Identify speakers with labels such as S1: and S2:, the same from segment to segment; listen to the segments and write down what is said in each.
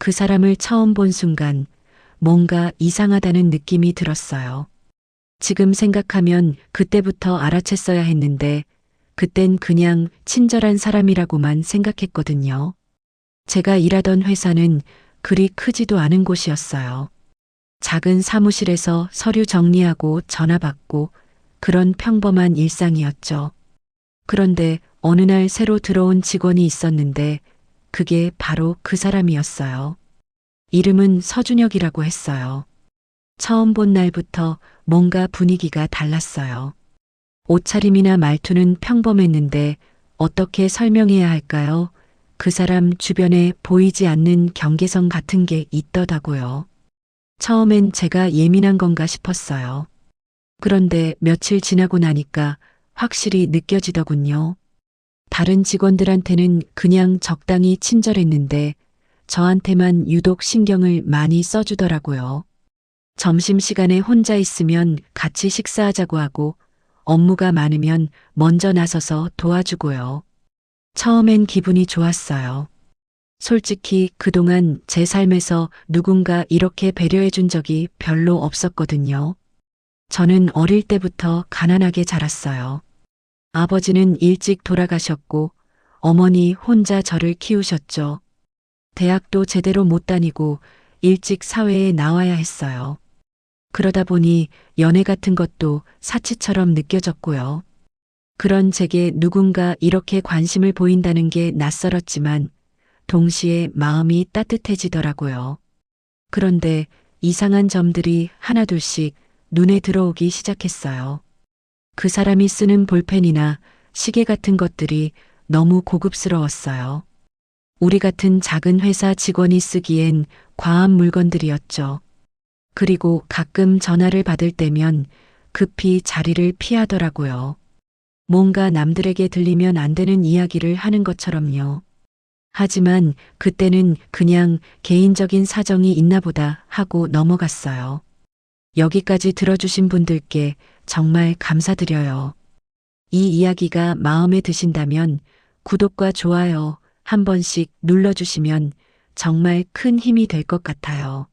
S1: 그 사람을 처음 본 순간 뭔가 이상하다는 느낌이 들었어요. 지금 생각하면 그때부터 알아챘어야 했는데 그땐 그냥 친절한 사람이라고만 생각했거든요. 제가 일하던 회사는 그리 크지도 않은 곳이었어요. 작은 사무실에서 서류 정리하고 전화 받고 그런 평범한 일상이었죠. 그런데 어느 날 새로 들어온 직원이 있었는데 그게 바로 그 사람이었어요. 이름은 서준혁이라고 했어요. 처음 본 날부터 뭔가 분위기가 달랐어요. 옷차림이나 말투는 평범했는데 어떻게 설명해야 할까요? 그 사람 주변에 보이지 않는 경계선 같은 게 있더라고요. 처음엔 제가 예민한 건가 싶었어요. 그런데 며칠 지나고 나니까 확실히 느껴지더군요. 다른 직원들한테는 그냥 적당히 친절했는데 저한테만 유독 신경을 많이 써주더라고요. 점심시간에 혼자 있으면 같이 식사하자고 하고 업무가 많으면 먼저 나서서 도와주고요. 처음엔 기분이 좋았어요. 솔직히 그동안 제 삶에서 누군가 이렇게 배려해 준 적이 별로 없었거든요. 저는 어릴 때부터 가난하게 자랐어요. 아버지는 일찍 돌아가셨고 어머니 혼자 저를 키우셨죠. 대학도 제대로 못 다니고 일찍 사회에 나와야 했어요. 그러다 보니 연애 같은 것도 사치처럼 느껴졌고요. 그런 제게 누군가 이렇게 관심을 보인다는 게 낯설었지만 동시에 마음이 따뜻해지더라고요. 그런데 이상한 점들이 하나둘씩 눈에 들어오기 시작했어요. 그 사람이 쓰는 볼펜이나 시계 같은 것들이 너무 고급스러웠어요. 우리 같은 작은 회사 직원이 쓰기엔 과한 물건들이었죠. 그리고 가끔 전화를 받을 때면 급히 자리를 피하더라고요. 뭔가 남들에게 들리면 안 되는 이야기를 하는 것처럼요. 하지만 그때는 그냥 개인적인 사정이 있나 보다 하고 넘어갔어요. 여기까지 들어주신 분들께 정말 감사드려요. 이 이야기가 마음에 드신다면 구독과 좋아요 한 번씩 눌러주시면 정말 큰 힘이 될 것 같아요.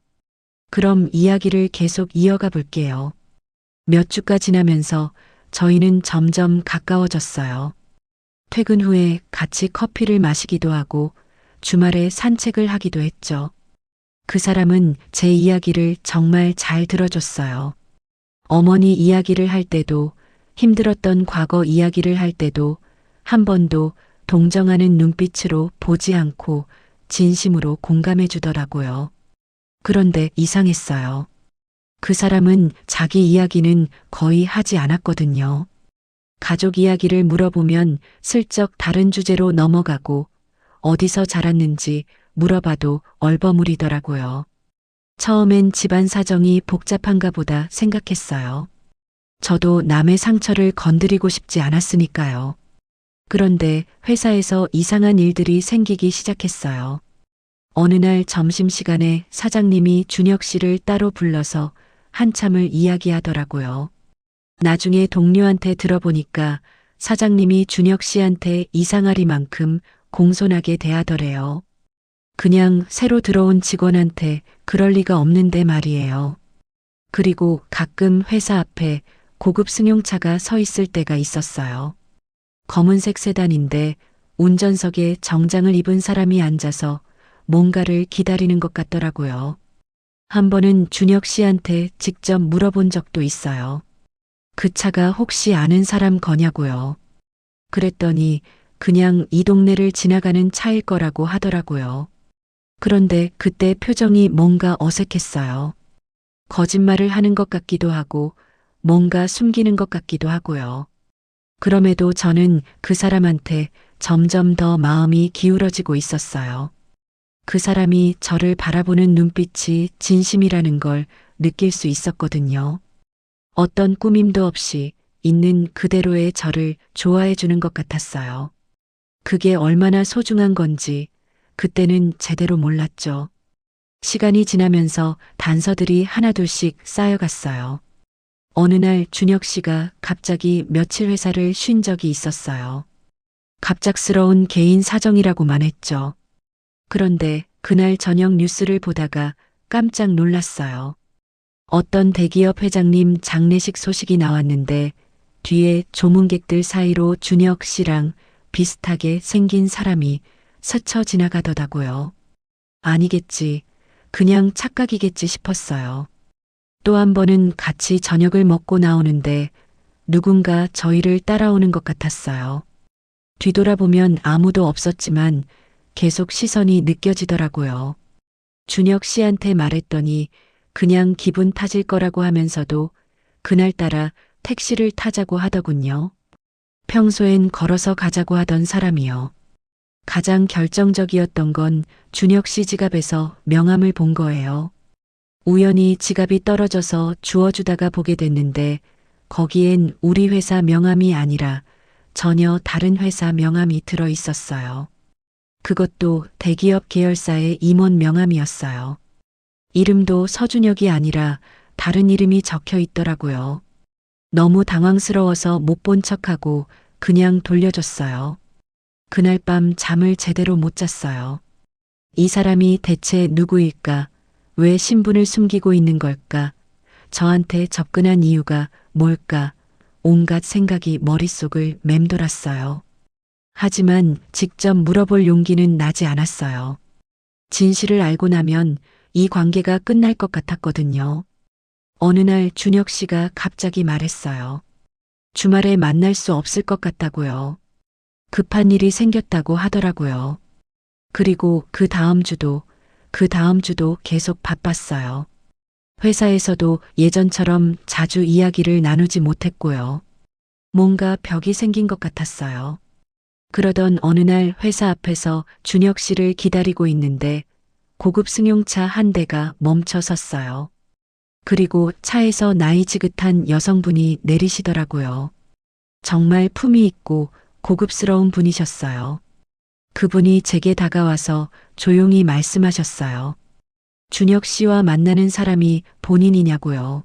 S1: 그럼 이야기를 계속 이어가 볼게요. 몇 주가 지나면서 저희는 점점 가까워졌어요. 퇴근 후에 같이 커피를 마시기도 하고 주말에 산책을 하기도 했죠. 그 사람은 제 이야기를 정말 잘 들어줬어요. 어머니 이야기를 할 때도 힘들었던 과거 이야기를 할 때도 한 번도 동정하는 눈빛으로 보지 않고 진심으로 공감해 주더라고요. 그런데 이상했어요. 그 사람은 자기 이야기는 거의 하지 않았거든요. 가족 이야기를 물어보면 슬쩍 다른 주제로 넘어가고 어디서 자랐는지 물어봐도 얼버무리더라고요. 처음엔 집안 사정이 복잡한가 보다 생각했어요. 저도 남의 상처를 건드리고 싶지 않았으니까요. 그런데 회사에서 이상한 일들이 생기기 시작했어요. 어느 날 점심시간에 사장님이 준혁 씨를 따로 불러서 한참을 이야기하더라고요. 나중에 동료한테 들어보니까 사장님이 준혁 씨한테 이상하리만큼 공손하게 대하더래요. 그냥 새로 들어온 직원한테 그럴 리가 없는데 말이에요. 그리고 가끔 회사 앞에 고급 승용차가 서 있을 때가 있었어요. 검은색 세단인데 운전석에 정장을 입은 사람이 앉아서 뭔가를 기다리는 것 같더라고요. 한 번은 준혁 씨한테 직접 물어본 적도 있어요. 그 차가 혹시 아는 사람 거냐고요. 그랬더니 그냥 이 동네를 지나가는 차일 거라고 하더라고요. 그런데 그때 표정이 뭔가 어색했어요. 거짓말을 하는 것 같기도 하고 뭔가 숨기는 것 같기도 하고요. 그럼에도 저는 그 사람한테 점점 더 마음이 기울어지고 있었어요. 그 사람이 저를 바라보는 눈빛이 진심이라는 걸 느낄 수 있었거든요. 어떤 꾸밈도 없이 있는 그대로의 저를 좋아해 주는 것 같았어요. 그게 얼마나 소중한 건지 그때는 제대로 몰랐죠. 시간이 지나면서 단서들이 하나둘씩 쌓여갔어요. 어느 날 준혁 씨가 갑자기 며칠 회사를 쉰 적이 있었어요. 갑작스러운 개인 사정이라고만 했죠. 그런데 그날 저녁 뉴스를 보다가 깜짝 놀랐어요. 어떤 대기업 회장님 장례식 소식이 나왔는데 뒤에 조문객들 사이로 준혁 씨랑 비슷하게 생긴 사람이 스쳐 지나가더라고요. 아니겠지. 그냥 착각이겠지 싶었어요. 또 한 번은 같이 저녁을 먹고 나오는데 누군가 저희를 따라오는 것 같았어요. 뒤돌아보면 아무도 없었지만 계속 시선이 느껴지더라고요. 준혁 씨한테 말했더니 그냥 기분 타질 거라고 하면서도 그날따라 택시를 타자고 하더군요. 평소엔 걸어서 가자고 하던 사람이요. 가장 결정적이었던 건 준혁 씨 지갑에서 명함을 본 거예요. 우연히 지갑이 떨어져서 주워주다가 보게 됐는데 거기엔 우리 회사 명함이 아니라 전혀 다른 회사 명함이 들어 있었어요. 그것도 대기업 계열사의 임원 명함이었어요. 이름도 서준혁이 아니라 다른 이름이 적혀 있더라고요. 너무 당황스러워서 못 본 척하고 그냥 돌려줬어요. 그날 밤 잠을 제대로 못 잤어요. 이 사람이 대체 누구일까? 왜 신분을 숨기고 있는 걸까? 저한테 접근한 이유가 뭘까? 온갖 생각이 머릿속을 맴돌았어요. 하지만 직접 물어볼 용기는 나지 않았어요. 진실을 알고 나면 이 관계가 끝날 것 같았거든요. 어느 날 준혁 씨가 갑자기 말했어요. 주말에 만날 수 없을 것 같다고요. 급한 일이 생겼다고 하더라고요. 그리고 그 다음 주도, 그 다음 주도 계속 바빴어요. 회사에서도 예전처럼 자주 이야기를 나누지 못했고요. 뭔가 벽이 생긴 것 같았어요. 그러던 어느 날 회사 앞에서 준혁 씨를 기다리고 있는데 고급 승용차 한 대가 멈춰 섰어요. 그리고 차에서 나이 지긋한 여성분이 내리시더라고요. 정말 품이 있고 고급스러운 분이셨어요. 그분이 제게 다가와서 조용히 말씀하셨어요. 준혁 씨와 만나는 사람이 본인이냐고요.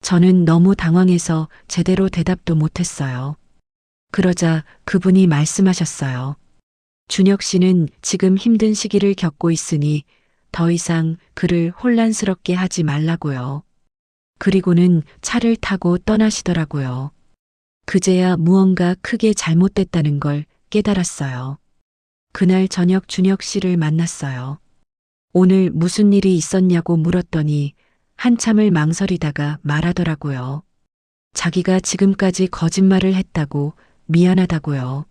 S1: 저는 너무 당황해서 제대로 대답도 못했어요. 그러자 그분이 말씀하셨어요. 준혁 씨는 지금 힘든 시기를 겪고 있으니 더 이상 그를 혼란스럽게 하지 말라고요. 그리고는 차를 타고 떠나시더라고요. 그제야 무언가 크게 잘못됐다는 걸 깨달았어요. 그날 저녁 준혁 씨를 만났어요. 오늘 무슨 일이 있었냐고 물었더니 한참을 망설이다가 말하더라고요. 자기가 지금까지 거짓말을 했다고 미안하다고요.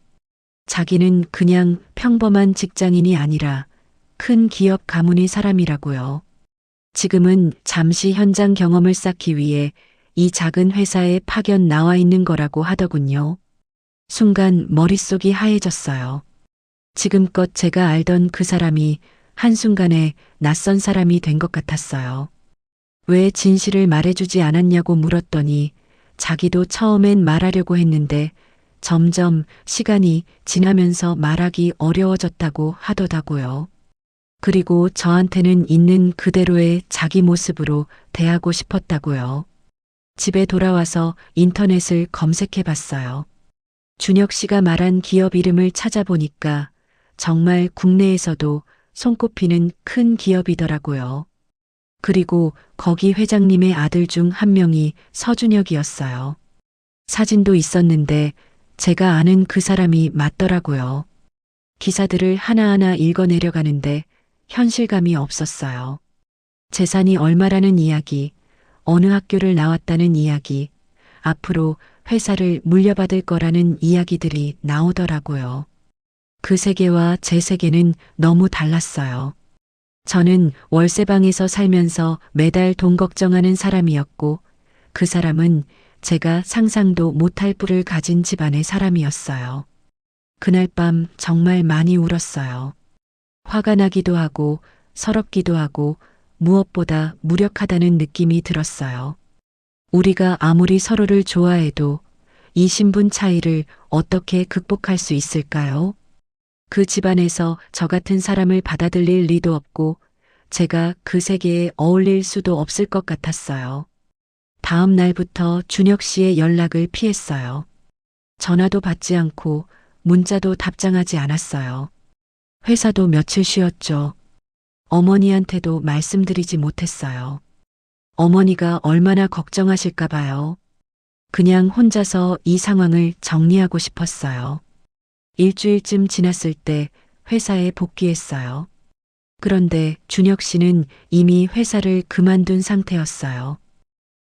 S1: 자기는 그냥 평범한 직장인이 아니라 큰 기업 가문의 사람이라고요. 지금은 잠시 현장 경험을 쌓기 위해 이 작은 회사에 파견 나와 있는 거라고 하더군요. 순간 머릿속이 하얘졌어요. 지금껏 제가 알던 그 사람이 한순간에 낯선 사람이 된 것 같았어요. 왜 진실을 말해주지 않았냐고 물었더니 자기도 처음엔 말하려고 했는데 점점 시간이 지나면서 말하기 어려워졌다고 하더라고요. 그리고 저한테는 있는 그대로의 자기 모습으로 대하고 싶었다고요. 집에 돌아와서 인터넷을 검색해 봤어요. 준혁 씨가 말한 기업 이름을 찾아보니까 정말 국내에서도 손꼽히는 큰 기업이더라고요. 그리고 거기 회장님의 아들 중 한 명이 서준혁이었어요. 사진도 있었는데 제가 아는 그 사람이 맞더라고요. 기사들을 하나하나 읽어 내려가는데 현실감이 없었어요. 재산이 얼마라는 이야기, 어느 학교를 나왔다는 이야기, 앞으로 회사를 물려받을 거라는 이야기들이 나오더라고요. 그 세계와 제 세계는 너무 달랐어요. 저는 월세방에서 살면서 매달 돈 걱정하는 사람이었고 그 사람은 제가 상상도 못할 뿔을 가진 집안의 사람이었어요. 그날 밤 정말 많이 울었어요. 화가 나기도 하고 서럽기도 하고 무엇보다 무력하다는 느낌이 들었어요. 우리가 아무리 서로를 좋아해도 이 신분 차이를 어떻게 극복할 수 있을까요? 그 집안에서 저 같은 사람을 받아들일 리도 없고 제가 그 세계에 어울릴 수도 없을 것 같았어요. 다음 날부터 준혁 씨의 연락을 피했어요. 전화도 받지 않고 문자도 답장하지 않았어요. 회사도 며칠 쉬었죠. 어머니한테도 말씀드리지 못했어요. 어머니가 얼마나 걱정하실까 봐요. 그냥 혼자서 이 상황을 정리하고 싶었어요. 일주일쯤 지났을 때 회사에 복귀했어요. 그런데 준혁 씨는 이미 회사를 그만둔 상태였어요.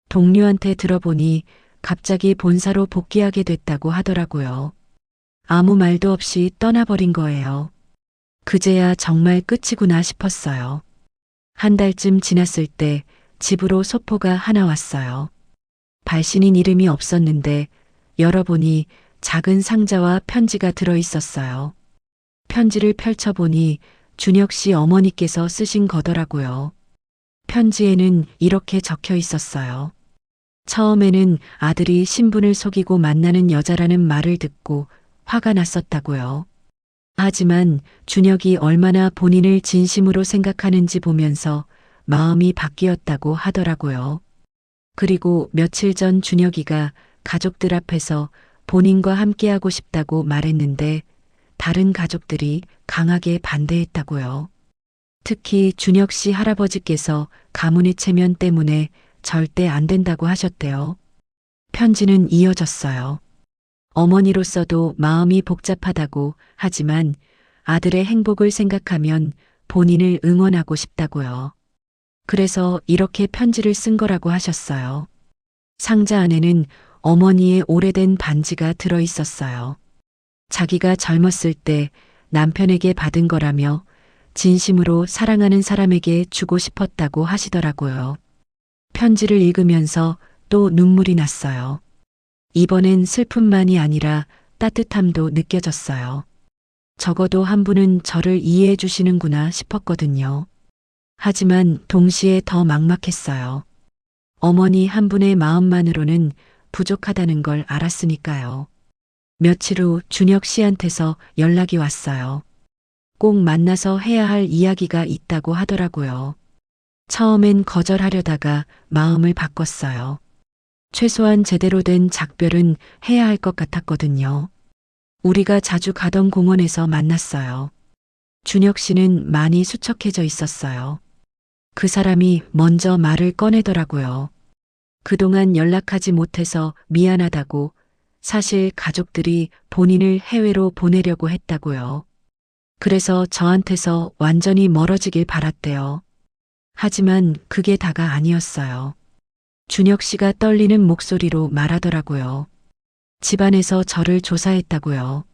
S1: 동료한테 들어보니 갑자기 본사로 복귀하게 됐다고 하더라고요. 아무 말도 없이 떠나버린 거예요. 그제야 정말 끝이구나 싶었어요. 한 달쯤 지났을 때 집으로 소포가 하나 왔어요. 발신인 이름이 없었는데 열어보니 작은 상자와 편지가 들어 있었어요. 편지를 펼쳐보니 준혁 씨 어머니께서 쓰신 거더라고요. 편지에는 이렇게 적혀 있었어요. 처음에는 아들이 신분을 속이고 만나는 여자라는 말을 듣고 화가 났었다고요. 하지만 준혁이 얼마나 본인을 진심으로 생각하는지 보면서 마음이 바뀌었다고 하더라고요. 그리고 며칠 전 준혁이가 가족들 앞에서 본인과 함께하고 싶다고 말했는데 다른 가족들이 강하게 반대했다고요. 특히 준혁 씨 할아버지께서 가문의 체면 때문에 절대 안 된다고 하셨대요. 편지는 이어졌어요. 어머니로서도 마음이 복잡하다고 하지만 아들의 행복을 생각하면 본인을 응원하고 싶다고요. 그래서 이렇게 편지를 쓴 거라고 하셨어요. 상자 안에는 어머니의 오래된 반지가 들어 있었어요. 자기가 젊었을 때 남편에게 받은 거라며 진심으로 사랑하는 사람에게 주고 싶었다고 하시더라고요. 편지를 읽으면서 또 눈물이 났어요. 이번엔 슬픔만이 아니라 따뜻함도 느껴졌어요. 적어도 한 분은 저를 이해해 주시는구나 싶었거든요. 하지만 동시에 더 막막했어요. 어머니 한 분의 마음만으로는 부족하다는 걸 알았으니까요. 며칠 후 준혁 씨한테서 연락이 왔어요. 꼭 만나서 해야 할 이야기가 있다고 하더라고요. 처음엔 거절하려다가 마음을 바꿨어요. 최소한 제대로 된 작별은 해야 할 것 같았거든요. 우리가 자주 가던 공원에서 만났어요. 준혁 씨는 많이 수척해져 있었어요. 그 사람이 먼저 말을 꺼내더라고요. 그동안 연락하지 못해서 미안하다고 사실 가족들이 본인을 해외로 보내려고 했다고요. 그래서 저한테서 완전히 멀어지길 바랐대요. 하지만 그게 다가 아니었어요. 준혁 씨가 떨리는 목소리로 말하더라고요. 집안에서 저를 조사했다고요.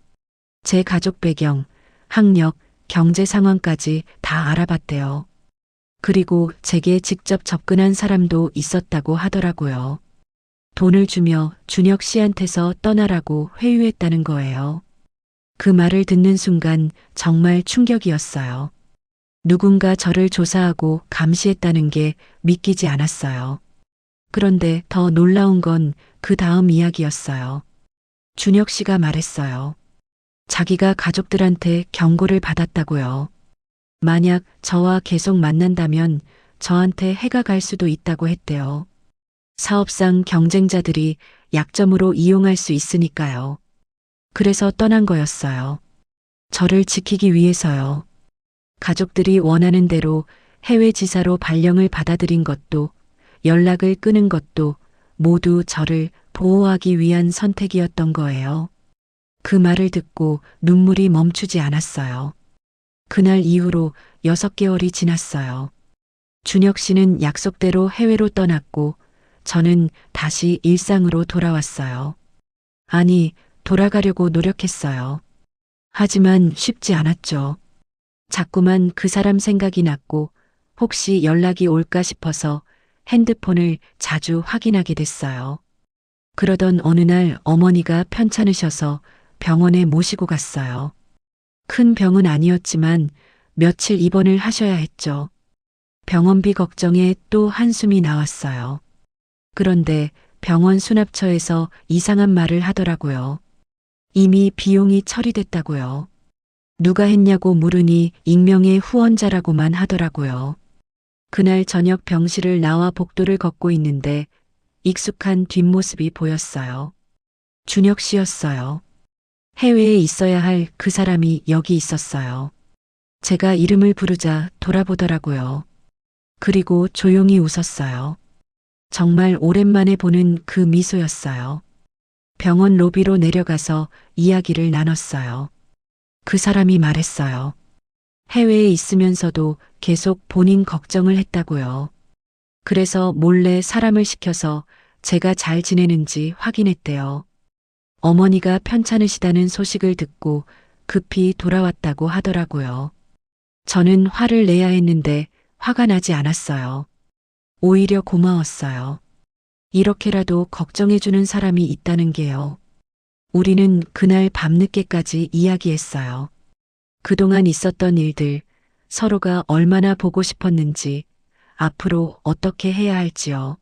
S1: 제 가족 배경, 학력, 경제 상황까지 다 알아봤대요. 그리고 제게 직접 접근한 사람도 있었다고 하더라고요. 돈을 주며 준혁 씨한테서 떠나라고 회유했다는 거예요. 그 말을 듣는 순간 정말 충격이었어요. 누군가 저를 조사하고 감시했다는 게 믿기지 않았어요. 그런데 더 놀라운 건 그 다음 이야기였어요. 준혁 씨가 말했어요. 자기가 가족들한테 경고를 받았다고요. 만약 저와 계속 만난다면 저한테 해가 갈 수도 있다고 했대요. 사업상 경쟁자들이 약점으로 이용할 수 있으니까요. 그래서 떠난 거였어요. 저를 지키기 위해서요. 가족들이 원하는 대로 해외 지사로 발령을 받아들인 것도 연락을 끊은 것도 모두 저를 보호하기 위한 선택이었던 거예요. 그 말을 듣고 눈물이 멈추지 않았어요. 그날 이후로 여섯 개월이 지났어요. 준혁 씨는 약속대로 해외로 떠났고 저는 다시 일상으로 돌아왔어요. 아니, 돌아가려고 노력했어요. 하지만 쉽지 않았죠. 자꾸만 그 사람 생각이 났고 혹시 연락이 올까 싶어서 핸드폰을 자주 확인하게 됐어요. 그러던 어느 날 어머니가 편찮으셔서 병원에 모시고 갔어요. 큰 병은 아니었지만 며칠 입원을 하셔야 했죠. 병원비 걱정에 또 한숨이 나왔어요. 그런데 병원 수납처에서 이상한 말을 하더라고요. 이미 비용이 처리됐다고요. 누가 했냐고 물으니 익명의 후원자라고만 하더라고요. 그날 저녁 병실을 나와 복도를 걷고 있는데 익숙한 뒷모습이 보였어요. 준혁 씨였어요. 해외에 있어야 할 그 사람이 여기 있었어요. 제가 이름을 부르자 돌아보더라고요. 그리고 조용히 웃었어요. 정말 오랜만에 보는 그 미소였어요. 병원 로비로 내려가서 이야기를 나눴어요. 그 사람이 말했어요. 해외에 있으면서도 계속 본인 걱정을 했다고요. 그래서 몰래 사람을 시켜서 제가 잘 지내는지 확인했대요. 어머니가 편찮으시다는 소식을 듣고 급히 돌아왔다고 하더라고요. 저는 화를 내야 했는데 화가 나지 않았어요. 오히려 고마웠어요. 이렇게라도 걱정해주는 사람이 있다는 게요. 우리는 그날 밤늦게까지 이야기했어요. 그동안 있었던 일들, 서로가 얼마나 보고 싶었는지, 앞으로 어떻게 해야 할지요.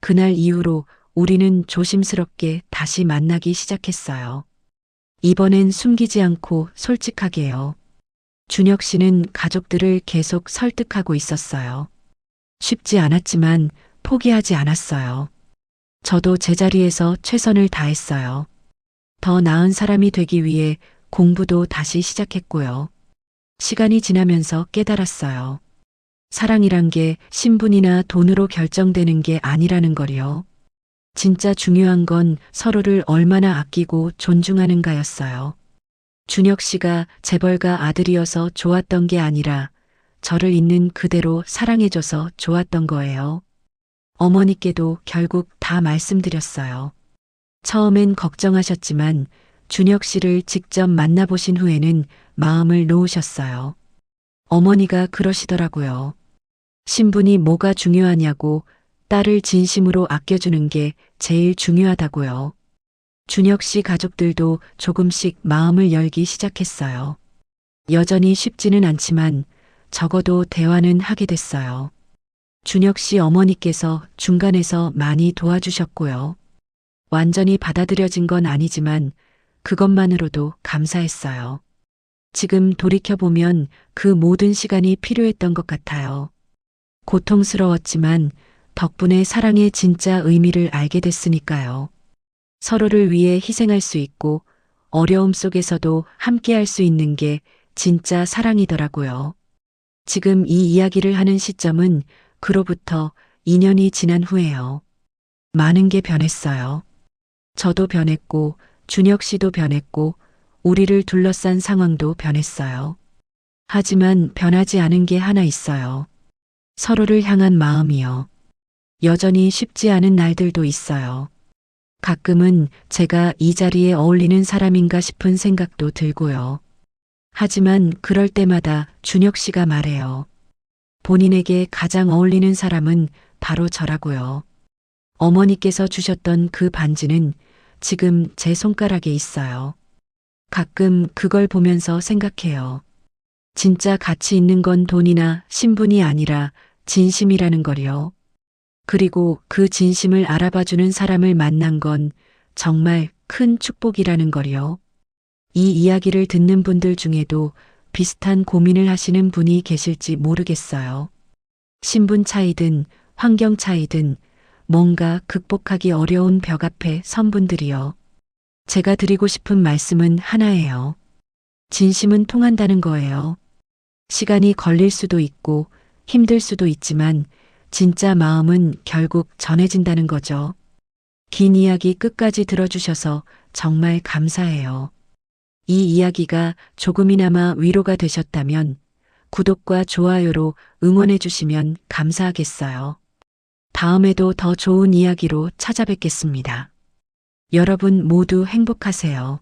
S1: 그날 이후로 우리는 조심스럽게 다시 만나기 시작했어요. 이번엔 숨기지 않고 솔직하게요. 준혁 씨는 가족들을 계속 설득하고 있었어요. 쉽지 않았지만 포기하지 않았어요. 저도 제자리에서 최선을 다했어요. 더 나은 사람이 되기 위해 공부도 다시 시작했고요. 시간이 지나면서 깨달았어요. 사랑이란 게 신분이나 돈으로 결정되는 게 아니라는 거요. 진짜 중요한 건 서로를 얼마나 아끼고 존중하는가였어요. 준혁 씨가 재벌가 아들이어서 좋았던 게 아니라 저를 있는 그대로 사랑해줘서 좋았던 거예요. 어머니께도 결국 다 말씀드렸어요. 처음엔 걱정하셨지만 준혁 씨를 직접 만나보신 후에는 마음을 놓으셨어요. 어머니가 그러시더라고요. 신분이 뭐가 중요하냐고 딸을 진심으로 아껴주는 게 제일 중요하다고요. 준혁 씨 가족들도 조금씩 마음을 열기 시작했어요. 여전히 쉽지는 않지만 적어도 대화는 하게 됐어요. 준혁 씨 어머니께서 중간에서 많이 도와주셨고요. 완전히 받아들여진 건 아니지만 그것만으로도 감사했어요. 지금 돌이켜보면 그 모든 시간이 필요했던 것 같아요. 고통스러웠지만 덕분에 사랑의 진짜 의미를 알게 됐으니까요. 서로를 위해 희생할 수 있고 어려움 속에서도 함께 할 수 있는 게 진짜 사랑이더라고요. 지금 이 이야기를 하는 시점은 그로부터 2년이 지난 후에요. 많은 게 변했어요. 저도 변했고, 준혁 씨도 변했고, 우리를 둘러싼 상황도 변했어요. 하지만 변하지 않은 게 하나 있어요. 서로를 향한 마음이요. 여전히 쉽지 않은 날들도 있어요. 가끔은 제가 이 자리에 어울리는 사람인가 싶은 생각도 들고요. 하지만 그럴 때마다 준혁 씨가 말해요. 본인에게 가장 어울리는 사람은 바로 저라고요. 어머니께서 주셨던 그 반지는 지금 제 손가락에 있어요. 가끔 그걸 보면서 생각해요. 진짜 가치 있는 건 돈이나 신분이 아니라 진심이라는 거요. 그리고 그 진심을 알아봐주는 사람을 만난 건 정말 큰 축복이라는 거요. 이 이야기를 듣는 분들 중에도 비슷한 고민을 하시는 분이 계실지 모르겠어요. 신분 차이든 환경 차이든 뭔가 극복하기 어려운 벽 앞에 선 분들이요. 제가 드리고 싶은 말씀은 하나예요. 진심은 통한다는 거예요. 시간이 걸릴 수도 있고 힘들 수도 있지만 진짜 마음은 결국 전해진다는 거죠. 긴 이야기 끝까지 들어주셔서 정말 감사해요. 이 이야기가 조금이나마 위로가 되셨다면 구독과 좋아요로 응원해 주시면 감사하겠어요. 다음에도 더 좋은 이야기로 찾아뵙겠습니다. 여러분 모두 행복하세요.